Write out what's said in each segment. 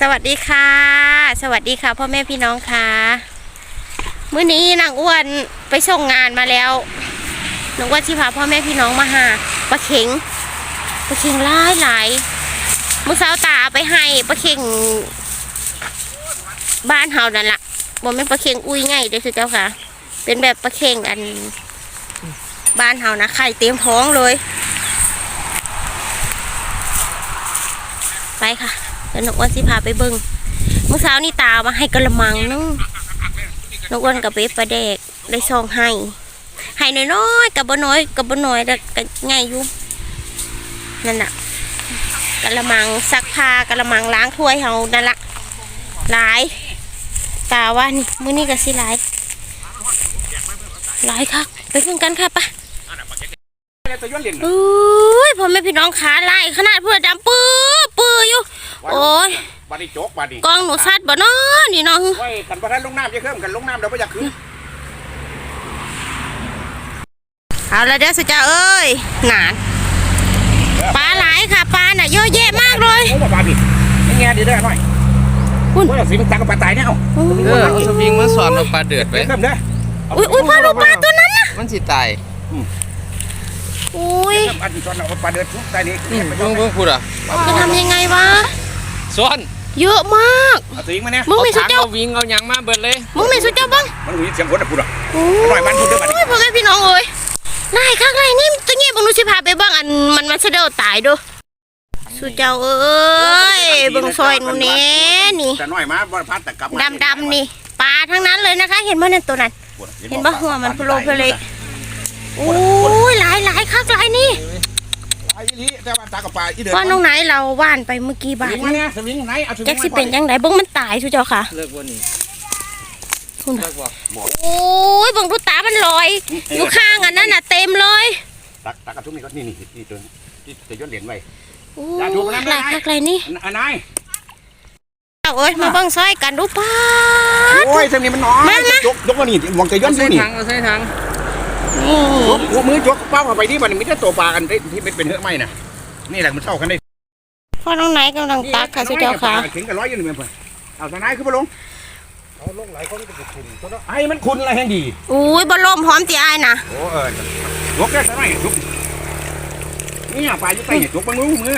สวัสดีค่ะ สวัสดีค่ะพ่อแม่พี่น้องค่ะมื้อนี้นางอ้วนไปส่งงานมาแล้วนางอ้วนที่พาพ่อแม่พี่น้องมาหาปลาเข็งปลาเข็งหลายหลายมื้อเช้าตาเอาไปให้ปลาเข็งบ้านเฮานั่นละบ่แม่นปลาเข็งอุ้ยไงเด้อเจ้าค่ะ เป็นแบบปลาเข็งอัน บ้านเฮานะไข่เต็มท้องเลย ไปค่ะ ดี๋ยวนกอ้วนสิพาไปเบิงเมื่อเช้านี่ตามาให้กระมังนึงนกอ้วนกับเบ๊ปลาแดกได้ซองให้ให้น้อยๆกับบ่น้อยกับบ่น้อยแต่ก็ง่ายอยู่นั่นน่ะกระมังซักผ้ากระมังล้างถ้วยเฮานั่นละหลายตาว่านี่มื้อนี้ก็สิหลายหลายคักไปเพิ่งกันค่ะปะอุ้ยพ่อแม่พี่น้องขาลายขนาดเพื่อดำปื้อปื้ออยู่ โอ้ยบาดนีโจกบาดนีกองหนูซัดบ่เนาะนี่เนาะไว้กันประทันลงน้ำจะเคลื่อนกันลงน้ำเดี๋ยวไปอยากขึ้นเอาละเด้อสุจ้าเอ้ยหนานปลาหลายค่ะปลาน่ะเยอะแยะมากเลยโอ้บาดนีไม่แง่ดีได้หน่อยคุณโอ้ยสิมันตักกับปลาตายเนี่ยเอาเออเอาสวิงมาสอนเอาปลาเดือดไปเริ่มเด้ออุ้ยอุ้ยพ่อดูปลาตัวนั้นน่ะมันสิตายอุ้ยเริ่มอันตอนเอาปลาเดือดทุกตายนี่อืมเบิ่งเบิ่งพูดอะจะทำยังไงวะ สอนเยอะมาก เอาสิงมาเนี่ยมึงเอาไม่สุถังเจ้าเอาวิงเอาหยังมาเบิดเลยมึงไม่สุเจ้าบ้างมันมีเสียงคนอะพูดอะ โอ้อร่อยมันพูดด้วยบัดนี้ ยพ่อแม่พี่น้องเอ้ยนายข้างในนี่ตัวเงี้ยบังดูสิพาไปเบ้างอันมันมันเสะเดาตายเดูสุเจ้าเอ้ยเบิ่งซอยหนูเน่นี่แต่น้อยมาบ่พัดแต่กลับดำดำๆนี่ปลาทั้งนั้นเลยนะคะ เห็นบ่นั่นตัวนั้น เห็นบ่หัวมันโผล่เพลยโอ้ยหลายหลายคักหลายนี่ ไอ้นี่แต่ว่าตากับปลาอีเดือดว่าน้องไหนเราว่านไปเมื่อกี้บาสทวิงมาเนี่ยสวิงไหนเอาสวิงแจ็คสิเป็นยังไงเบิ่งมันตายสุเจ้าค่ะ เลิกบ่นี่คุณเลิกบ่โอ้ยเบิ่งดูตามันลอยอยู่ข้างอันนั้นน่ะเต็มเลยตักตักกับทุกนี่ก็นี่นี่นี่ตัวที่จะย้อนเหรียญไว้โอ้อย่าถูกมันนะหลายคักหลายนี่อันนายเอาเอ้ยมาเบิ่งซอยกันดูป้าดโอ้ยเส้นนี้มันน้อยมามายกยกมานี่มองจะย้อเอานใส่ดูนี่ถังเอาใส่ถังนี่ยก หัวมือยกเป้าเข้าไปนี่มันมีแต่ตัวปลากันที่ที่เป็นเป็นเหือะไหมน่ะนี่แหละมันเท่ากันได้พ่อน้องไหนกำลังตักค่ะสุเจ้าค่ะเข็งกันร้อยอยี่หนึ่งเพื่อนเอาทนายขึ้นมาลงเอาลงหลายคนก็จะคุณไอ้มันคุณอะไรแห่งดีอุ้ยบ่ลมพร้อมตีอายน่ะโอ้เออยกได้ทนายยกนี่ปลาอยู่ใต้เนี่ยยกบังมือมือ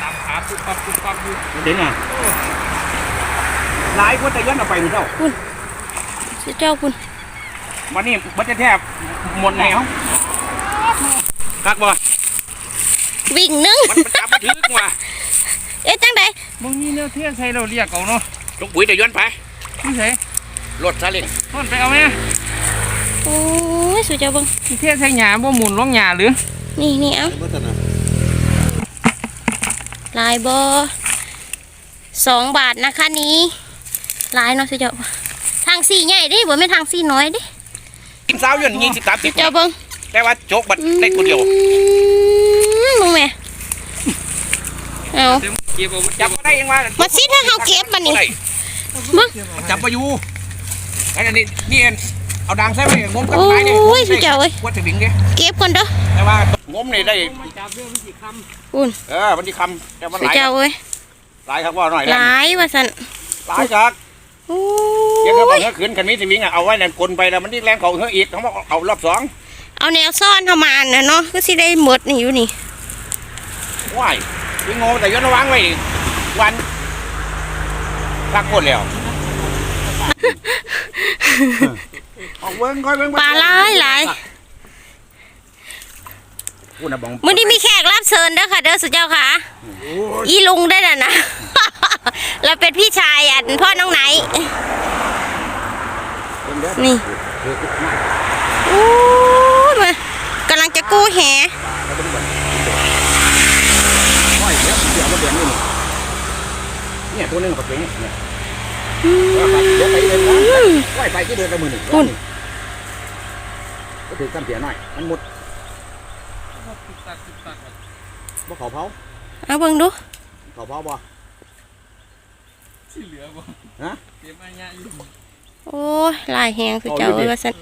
ตามขาปุ๊บปั๊บปุ๊บปั๊บอยู่เด่นอะหลายคนแต่ย้อนเอาไปมันเท่าสุเจ้าคุณ วันนี้มันจะแทบหมดไหนเอ้าคักบ่วิ่งหนึงมันจับมาถึงว่ะเอ๊ะจังไดมึงมีแนวเทียนใส่เราเรียกเอาเนาะยกปุ๋ยแต่ย้อนไปนี่ใส่รถซาเล้งต้นไปเอาแม่โอ้ยสุเจ้าเบิ่งเทียนใส่หญ้าบ่หมุนลงหญ้าหรือนี่นี่เอาลายบอสองบาทนะคะนี้ลายเนาะสุเจ้าทางสี่ใหญ่ดิบ่ไม่นทางสี่น้อยดิ กินสาวย้อนยิงสิบสามสิสุบเจ้าเบิ่งแต่ว่าโจกบัดได้ตัวเดียวอืมมึงแม่เอาเต็มเก็บเอาจับมาได้ยังว่ามาสิถ้าเฮาเก็บมันนี่ได้เบิ่งจับมาอยู่อันนี้นี่เอ็นเอาดังใส่ไปงมกับโอ้ไม้เนี่ยยสุเจ้าเอ้ยวัดถึงเนี่ยเก็บก่อนเด้อแต่ว่างมนี่ได้จับเรื่องมันสิคำอุ่นเออมันที่คำแต่มันสุหลายเจ้าเอ้ยหลายครับว่าหน่อยหลายว่าซั่นหลายครับโอ้เดี๋ยวเขาบอกยเฮ้ยขืนกันนี้สิวิงอะเอาไว้นั่นกลนไปแล้วมันที่แรงของเฮ้ยอีกเขาบอกเอารอบสองเอาแนวซ่อนเข้ามาอันน่ะเนาะก็สิได้หมดนี่อยู่นี่ว้ายวิงงแต่ย้อนระวังไว้วันพักหมดแล้วเอาเบิ้งค่อยเบิ้งปลาหลายหลายพูดนะบองมื้อนี้มีแขกรับเชิญเด้อค่ะเด้อสุเจ้าค่ะโอ้ยอีลุงได้น่ะนะ แล้วเป็นพี่ชายอันพ่อน้องไหนเบิ่งเด้อนี่เออมาโอ้ยมากำลังจะกู้แหแล้วเบิ่งก่อนห้อยเดี๋ยวเดี๋ยวเอามาเดือนนี่นี่เนี่ยตัวหนึงกับตัวนี้เนี่ยว่าไปเดี๋ยวไปเดินนะไหวไปที่เดินไปมือหนึ่งคุณก็ถือซ้ำเสียหน่อยมันหมดตัดตัดบ่เขาเผาเอาเบิ่งดูเขาเผาบ่ โอ้ยลายแหงคือเจ้าเออสัน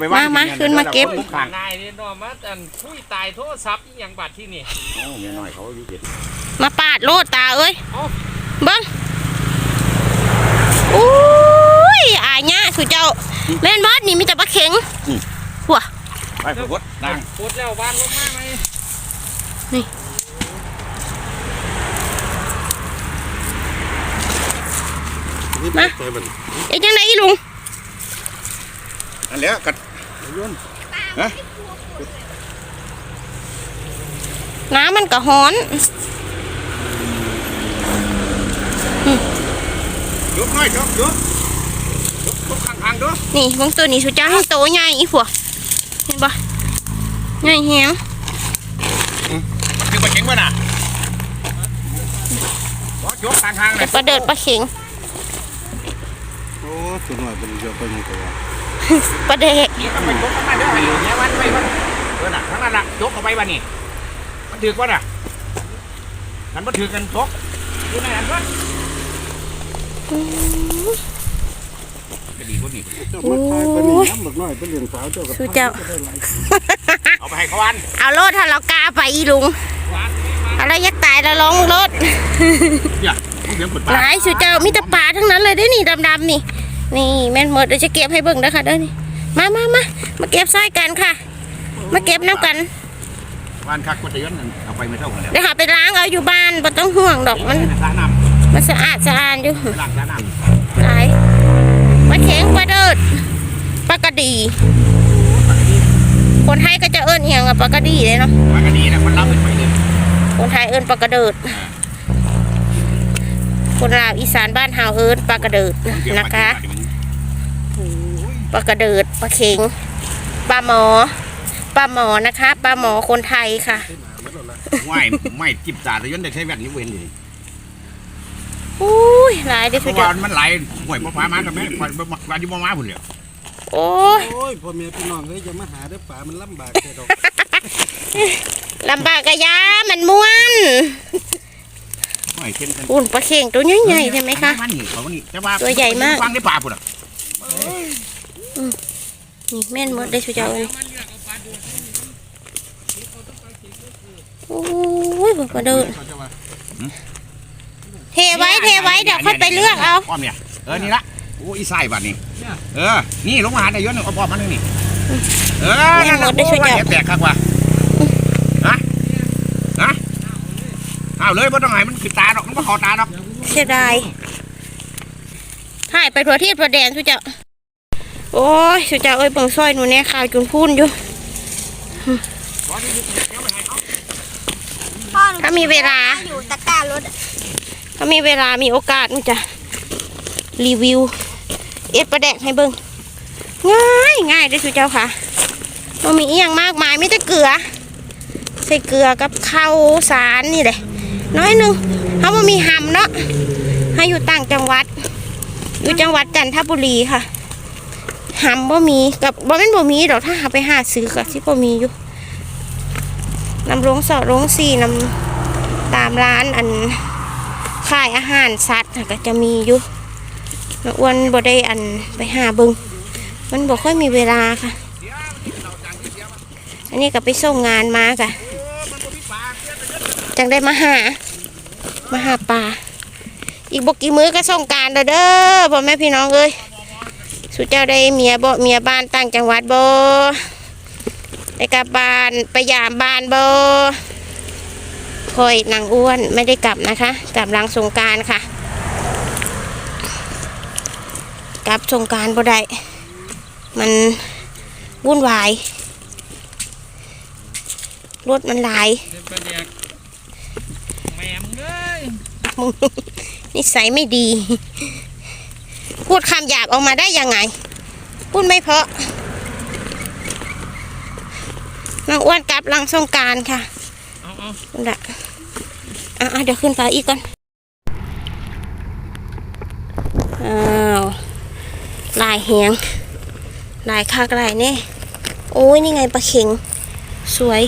วมามาขึ้นมาเก็บงนายนี่นอมาแต่คุยตายโทรศัพท์ยังบัดที่นี่เมียน้อยเขาอายุเจ็ดมาปาดโลดตาเอ้ยเบิ้งอุ้ยอาญะคือเจ้าแม่นบอสนี่มีแต่ปลาเข็งหัวไปขุดดังขุดแล้วบ้านลงมาไหมนี่ มาเอ๊ะจังไหนอีลุงอันเนี้ยกัดน้ำมันก็ฮ้อนยกหน่อยยกยกยกยกข้างๆด้วยนี่บางตัวนี้สุเจ้าให้โตใหญ่อีผัวเห็นปะใหญ่แฮงถึงมาเข็งป่ะน่ะยกข้างๆเลแต่ยปลาเดิดปลาเข็งโอ้ตัวน้อยเป็นเยอะไปหมดเลยปลาเด็กนี่ก็ไปยกข้างหน้าเด้อให้เหนียววันไปวันเออน่ะข้างหน้าน่ะยกเอาไปวันนี้มันถือว่าน่ะมันมาถือกันยกอยู่ในนั้นวะจะดีกว่านี้เจ้ามาทายไปนี่น้ำบักน้อยไปเรียนสาวเจ้ากับสุเจ้า เอาไปให้เขาวันเอารถถ้าเรากล้าไปอีลุงอะไรยักตายแล้วร้องรถอย่า เดี๋ยวกดหปากลายสุดเจ้ามีแต่ปลาทั้งนั้นเลยเด้อนี่ดำๆนี่ นี่แม่นหมดเดี๋ยวจะเก็บให้เบิ่งนะคะเด้อนี่มามามามาเก็บซ้ายกันค่ะ มาเก็บน้ำกันวันคักก็จะย้อนเอาไปไม่เท่ากันแล้วเดี๋ยวหาไปล้างเอาอยู่บ้านบ่ต้องห่วงดอกมันสาน้มันสะอาดสะอาดอยู่ล้างสาน้หลายปลาเข็งปลาเดิดปลากระดีคนไทยก็จะเอิ้นเอียงอะปลากระดีเลยเนาะำมันก็ดีนะคนรับเป็นไปเลยคนไทยเอิ้นปลากระเดิด คนลาวอีสานบ้านเฮาเอิ้นปลากระเดิดนะคะปลากระเดิดปลาเข็งปลาหมอปลาหมอนะคะปลาหมอคนไทยค่ะไม่ไม่จิบตาแต่ย้อนได้ใช้แว่นนี้เว้นเลยอุ้ยหลายเด้อเพทุกราะอว่าย่างมันไหลห่วยฟ้ามากับแม่ควันวันที่บ่มาพุ่นเลยโอ้ยโอ้ยพ่อแม่พี่น้องเฮ้ยจะมาหาได้อป่ามันลำบากแค่ดอกลำบากกะยามันม่วน ห่วยเช่นกันอุ่นปลาเข็งตัวใหญ่ๆใช่ไหมคะ มันนี่เขานี่แต่ว่าตัวใหญ่มาก ฟังได้ป่าพุ่นอะนี่แม่นหมดได้สุดยอดเลยโอ้ยบอกว่าเดินเทไว้เทไว้เดี๋ยวค่อยไปเลือกเอาอ้อมเนี่ยเออนี่ละโอ้อีไส้บัดนี่เออ นี่ลงมาหาได้ย้อนเอาปอมมันนี่เออนั่นน่ะโอ้ยแตกคักว่ะฮะฮะ เอาเลยบ่ต้องให้มันขึ้นตาดอกมันบ่ขอตาดอกเสียดายถ่ายไปทั่วที่ประแดนสุดเจ้า โอ้ยสุดเจ้าเอ้ยเบิ่งซอยหนูแน่ข่าวจุนพูนอยู่ถ้ามีเวลา อยู่ตะกร้ารถอะถ้ามีเวลามีโอกาสมันจะรีวิว เอ็ดประแดกให้เบิ่งง่ายง่ายเด้อสุดเจ้าค่ะมันมีอีหยังมากมายไม่แต่เกลือ ใส่เกลือกับข้าวสารนี่แหละ น้อยหนึ่งเขาบ่มีหำเนาะให้อยู่ต่างจังหวัด อยู่จังหวัดจันทบุรีค่ะหำบ่มีกับบ่แม่นบ่มีดอกถ้าหาไปหาซื้อก็สิบ่มีอยู่นำโรงสอดโรงสีนำตามร้านอันขายอาหารสัตว์ก็จะมีอยู่น้าอ้วนบ่ได้อันไปหาบิงมันบ่ค่อยมีเวลาค่ะ อันนี้ก็ไปส่งงานมาค่ะจังได้มาหา มาหาปลาอีกบกี่มื้อก็ส่งการเด้อเด้อพ่อแม่พี่น้องเอ้ยสุเจ้าได้เมียบ่เมียบ้านต่างจังหวัดบ่ได้กลับบ้านไปยามบ้านบ่คอยนางอ้วนไม่ได้กลับนะคะ กลับหลังสงการค่ะ กลับสงการบ่ได้มันวุ่นวายรถมันหลาย เป็นประเด็กแม่มึงเอ้ย มึงนิสัยไม่ดี พูดคำหยาบออกมาได้ยังไง พูดไม่เพาะน้องอ้วนกลับลังสงการค่ะเอาเอานั่นแหละอะเดี๋ยวขึ้นไปอีกก่อน อ้าวลายเฮียงลายคากลายเนี่ยโอ้ยนี่ไงปลาเข็ง สวย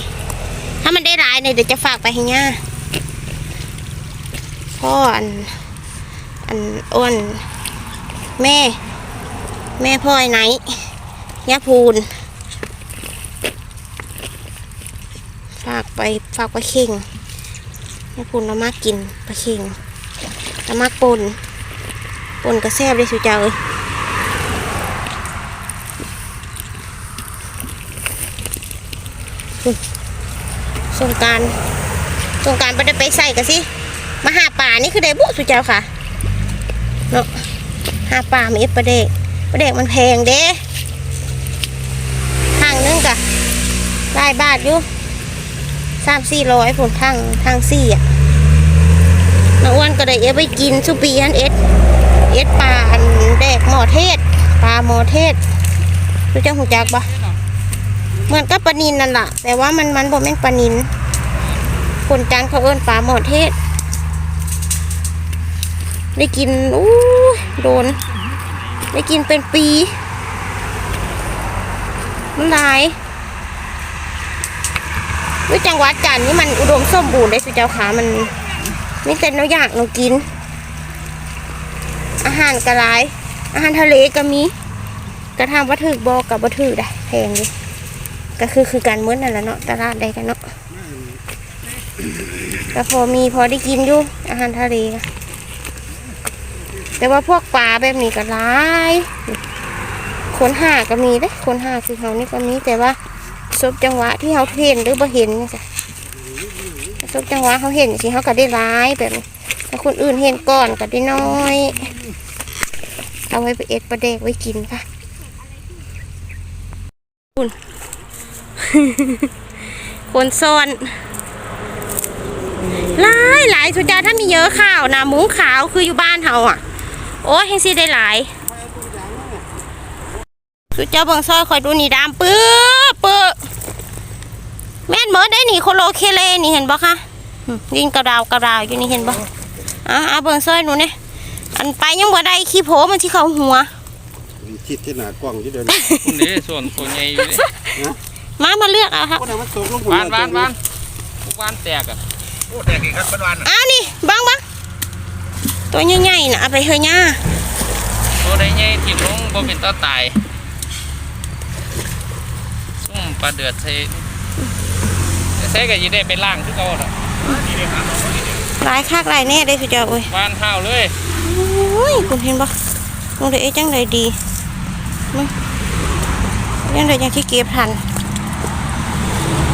ถ้ามันได้ลายเนี่ยเดี๋ยวจะฝากไปให้ย่า พ่ออัน อันอ้นแม่ แม่พ่อไอ้ไหนยะพูน ฝากไปฝากไปเข่งยะพูนเรามากกินปเข่งเรามากปนปนกระแซบได้สุดเจ้าเอ้ยสงการสงการไปได้ไปใส่กันสิ มาหาป่านี่คือได้บุสุเจ้าค่ะเนาะหาป่ามาเอฟประเด็กประเด็กมันแพงเด้ทางนึงกะได้บาทอยู่สามสี่ร้อยผลทางทางสี่อะน้องอ้วนก็ได้เอไปกินสุปีฮันเอสเอสปลาอันแดกหมอเทศปลาหมอเทศรู้จักหูจักปะเหมือนกับปลานินนั่นแหละแต่ว่ามันมันบ่แม่นปลานินคนจันเขาเอิ้นปลาหมอเทศ ได้กินอู้โดน ได้กินเป็นปีมันหลายด้วยจังหวัดจันนี่มันอุดมสมบูรณ์ได้สุเจ้าขามันมีแต่เนาอยากเนากิน อาหารกระไรอาหารทะเลก็มี กระทำวัตถุบอกกับวัตถุได้แพงดิก็คือคือการมื้อนั่นแหละเนาะตลาดใดกันเนาะก็พอมีพอได้กินอยู่อาหารทะเลก็ แต่ว่าพวกปลาแบบนี้ก็ร้ายคนหาก็มีเด้คนหาคือเขานี่ก็มีแต่ว่าซบจังหวะที่เขาเห็นหรือบ่เห็นจ้ะซบจังหวะเขาเห็นสิเขาก็ได้ร้ายแบบนี้แต่คนอื่นเห็นก่อนก็ได้น้อย เอาไว้ไปเอ็ดปลาเด็กไว้กินค่ะคุณคนซ่อนหลายหลายสุดยาถ้ามีเยอะข้าวนะมุ้งขาวคืออยู่บ้านเฮาอะ โอ้ยเฮงซีได้หลายสุดเจ้าเบิ่งซอยคอยดูนี่ดามปื้อปื้อแม่นเมิดได้นี่โคโลเคเลนี่เห็นบ่คะอืมยิงกระดาวกระดาวอยู่นี่เห็นบ่อะเอาเบิ่งซอยหนูเนี่ยอันไปยังบ่ได้ขี้โผมันที่เขาหัวทิศที่หน้ากล้องที่เดินคุณนี่ส่วนคนใหญ่อยู่นี่มามาเลือกเอาครับก็ได้มันตกลงวานวานวานทุกวานแตกอะโอ้แต่กี่ครับเป็นวันน่ะอ้าวนี่บังบัง ตัวใหญ่ๆนะเอาไปเฮยย่าตัวใดใหญ่ทิ่มลงบ่เป็นตาตายซุ่มปลาเดือดใส่ใส่ก็ยิได้ไปล่างคือเก่าน่ะหลายคักหลายแน่ได้สุดยอดเว้ยวานห้าวเลยโอ้ยคุณเห็นปะลงเดเอ๊ะจังไดดีมึงยังไดยังที่เก็บทัน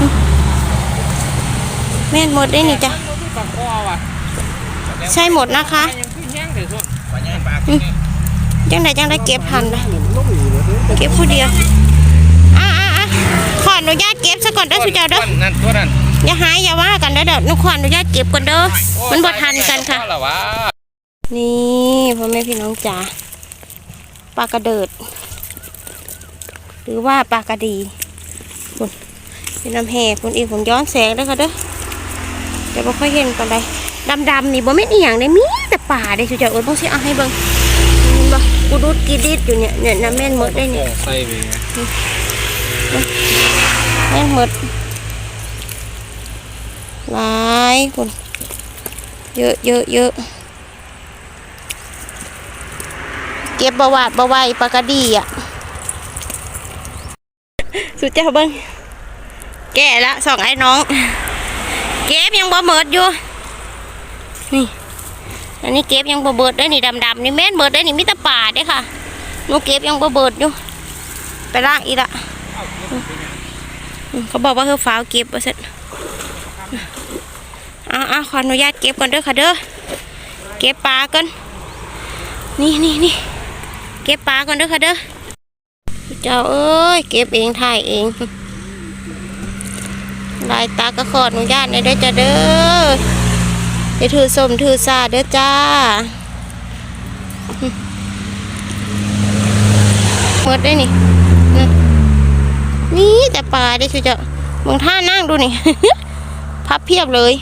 อืมแม่นหมดได้นี่จ้ะมันบ่มีปลาคอว่ะใช่หมดนะคะ จังไดจังได้เก็บทันนะลงอยู่เลยเก็บผู้เดียวอะอะอะขออนุญาตเก็บซะก่อนเด้อสุดยอดเด้อนั่นตัวนั้นอย่าหายอย่าว่ากันเด้อเด้อหนุขออนุญาตเก็บก่อนเด้อมันบ่ทันกันค่ะพอแล้ววะนี่พ่อแม่พี่น้องจ๋าปลากระเดิด หรือว่าปลากระดีคุณเป็นน้ำแห่คุณอีกผมย้อนแสงเด้อค่ะเด้อแต่บ่ค่อยเห็นปานใดดำๆนี่บ่แม่นอีหยังได้มีแต่ป่าได้สุดยอดเอ้ยบ่สิเอาให้เบิ่งเห็นบ่กูดูดกีดิดอยู่เนี่ยเนี่ยน้ำแม่นหมดได้เนี่ยใส่ไปไงแม่นหมดหลายคุณเยอะเยอะเยอะเก็บบาวาดบาวายปลากระดีอะ สุดเจ้าเบิ้งแก่ละสองไอ้น้อง เก็บยังบ่เมิดอยู่ นี่ อันนี้เก็บยังบ่เบิดได้นี่ดำๆนี่แม่นเบิดได้นี่มิตรป่าเด้ค่ะหนูเก็บยังบ่เบิดอยู่ ไปล่างอีกละเขาบอกว่าคือฟ้าวเก็บว่าเสร็จอ่าอ่าขออนุญาตเก็บก่อนเด้อค่ะเด้อ เก็บปลาก่อน นี่นี่นี่เก็บปลาก่อนเด้อค่ะเด้อ เจ้าเอ้ย เก็บเองถ่ายเองลายตาก็ขออนุญาตในเด้อจ้าเด้อ ไปถือส้มถือสาเด้อจ้าหมดได้นี่ นี่แต่ปลาได้ชูเจ้ามึงท่านั่งดูนี่ พับเพียบเลย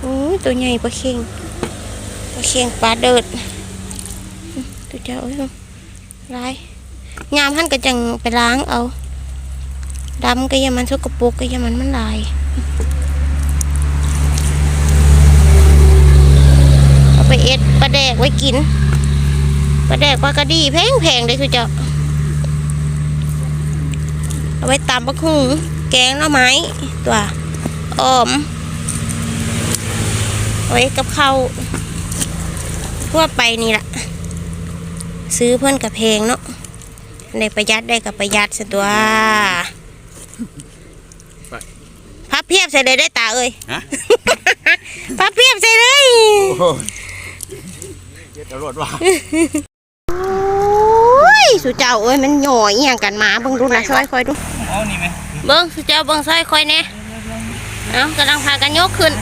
โอ้ตัวใหญ่ปลาเค็งปลาเค็งปลาเดิดตัวเจ้าเอ้ยลายยามหันก็จังไปล้างเอาดำก็ยังมันสกปรกก็ยังมันมันลายเอาไปเอ็ดปลาแด กไว้กินปลาแดกปลากระดีแพงแพงๆเลยคือเจ้าเอาไว้ตำบักหุ่งแกงหน่อไม้ตัวอ้อมเอาไว้กับข้าวทั่วไปนี่แหละซื้อเพื่อนกับเพงเนาะอันใดประหยัดได้กับประหยัดสตัวพับเพียบใส่เลยได้ตาเอ้ยฮะพับเพียบใส่เลยโอ้ยเฮ็ด ตำรวจว่าโอ้ยสุเจ้าเอ้ยมันหน่อยอหย่างกันมาเบิ่งดูนะซอยคอยดู เอานี่ไหมเบิ่งสุเจ้าเบิ่งซอยคอยแน่เอากำลังพากันยกขึ้น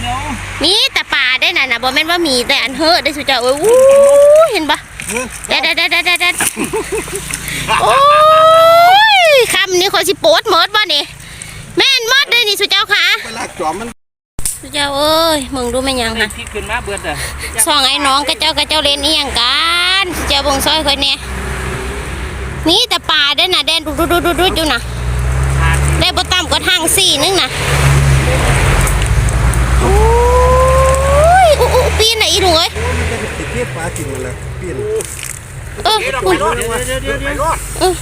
เดี๋ยวมีแต่ป่าได้น่ะนะบ่แม่นว่ามีแต่อันเฮอะได้สุเจ้าเอ้ยอู้เห็นปะเด็ดเด็ดเด็ดเด็ดเด็ดโอ้ยคำนี้คนสิโปดหมดบ่นี่แม่นหมดเลยนี่สุเจ้าค่ะเวลาจอมมันสุ เจ้าเอ้ยมึงดูแม่นยังไอ้ค่ะที่ขึ้นมาเบิดอะสองไอ้น้องกับเจ้ากับเจ้าเล่นนี่ยังกันสุเจ้าเบิ่งซอยคอยแน่นี่แต่ป่าได้น่ะแดนดุดดุดดุดดุดอยู่น่ะขาดได้บ่ต่ำกว่าทางสี่นึงน่ะโอ้ยอู้อู้ปีนไหนะอีหนูเอ้ยมันจะติดเทียบปลากินมันเลยเปลี่ยนเออเฮ็ดออกคุไปณรอดไปรอดเออ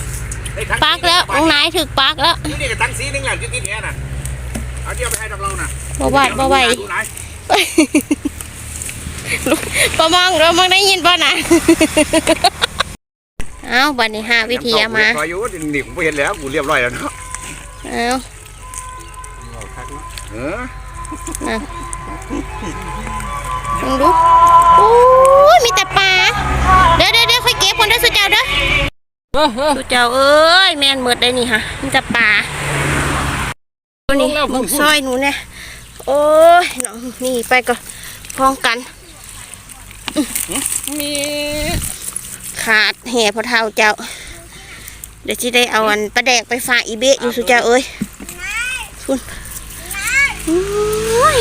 ปักแล้วน้องนายถึกปักแล้วนี่นี่กับทั้งสีนึงแหละที่ติดแค่น่ะ เอาเดียวไปให้ทางเราน่ะบ่ไหวบ่ไหวดูไหนประมองเรามองได้ยินป่ะนะเอาบัดนี้หาวิธีเอามาคอยอยู่นี่ผมบ่เห็นแล้วกูเรียบร้อยแล้วเนาะเอาเอาคักเนาะเออลองดูโอ้ยมีแต่ปลาเดี๋ยวเดี๋ยวเดี๋ยวค่อยเก็บคนเด้อสุเจ้าเด้อเออเออสุเจ้าเอ้ยแม่นหมดได้นี่ค่ะมีแต่ปลาตัว นี้มึงซอยหนูเนี่ยโอ้ยน้องนี่ไปก็พ้องกัน มีขาดแห่พอเท่าเจ้า เดี๋ยวจะได้เอาอันประแดกไปฝากอีเบะอยู่สุเจ้าเอ้ยคุณโอ้ย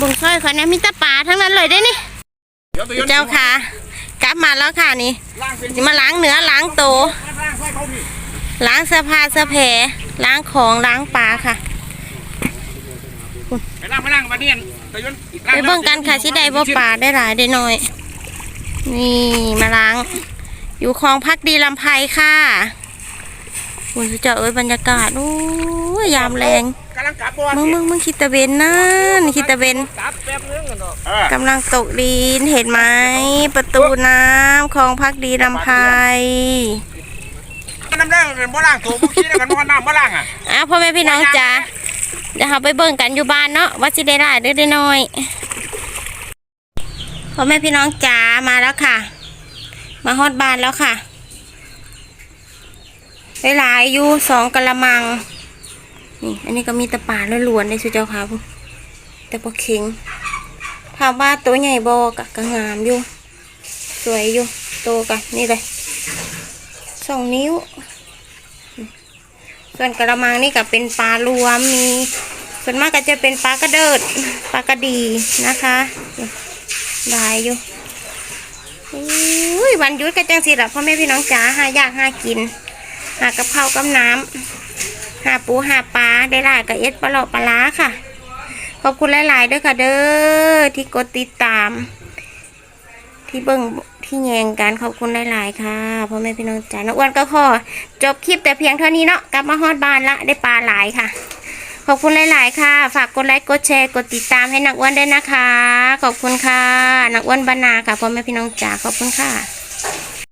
บงซอยเขาเนี่ยมีแตะป่าทั้งนั้นเลยได้อนี่เดี๋ยวตัวสุเจ้าค่ะ กลับมาแล้วค่ะนี่ล่างเป็นจะมาล้างเนื้อล้างโตวล่างใส่เขาพี่ล้างเสื้อผ้าเสื้อแพร ล้างของล้างปลาค่ะ ไปล่างไปล่างมาเนี่ยตัวยันไปเบิ่งกันค่ะสิได้บ่ปลาได้หลายได้น้อย นี่มาล้าง อยู่คลองพักดีลำไพค่ะคุณสุเจ้าเอ้ยบรรยากาศโอ้ยยามแรงกำลังกลับบ่มึงมึงมึงคิดตะเวนนั่นคิดตะเวนตับแป๊บนึงกันเนาะเออกำลังตกดินเห็นไหมประตูน้ำคลองพักดีลำไพ น้ำแดงเป็นบ่ล่างตัวบ่ขี้แล้วกันบ่น้ำบ่ล่างอะอ้าวพ่อแม่พี่น้องจ๋าเดี๋ยวเราไปเบิ่งกันอยู่บ้านเนาะว่าสิได้หลายหรือได้น้อยพ่อแม่พี่น้องจ๋ามาแล้วค่ะ มาฮอดบ้านแล้วค่ะได้หลายอยู่สองกะละมัง นี่ อันนี้ก็มีตะปาล้วนๆในสุเจ้าค่ะพุ่แต่ปลาเข็งถามว่าตัวใหญ่บอกะก็งามอยู่ สวยอยู่โตกันนี่เลย สองนิ้ว ส่วนกระมังนี่ก็เป็นปลารวมมีส่วนมากก็จะเป็นปลากระเดิดปลากระดีนะคะหลายอยู่อุ้ยวันยุดก็จังสิละพ่อแม่พี่น้องจ๋าหาอยากหากิน หากับข้ากับน้ำหาปูหาปลาได้หลายกับเอ็ดปลาหลอปลาล้าค่ะ ขอบคุณหลาย ๆ ด้วยค่ะเด้อที่กดติดตาม ที่เบิ่ง ที่แยงกันขอบคุณหลายๆค่ะพ่อแม่พี่น้องจ๋าน้องอ้วนก็ขอจบคลิปแต่เพียงเท่านี้เนาะกลับมาฮอดบ้านละได้ปลาหลายค่ะ ขอบคุณหลายๆค่ะ ฝากกดไลค์กดแชร์กดติดตามให้นักอ้วนด้วยนะคะ ขอบคุณค่ะนักอ้วนบรรณาค่ะพ่อแม่พี่น้องจ๋าขอบคุณค่ะ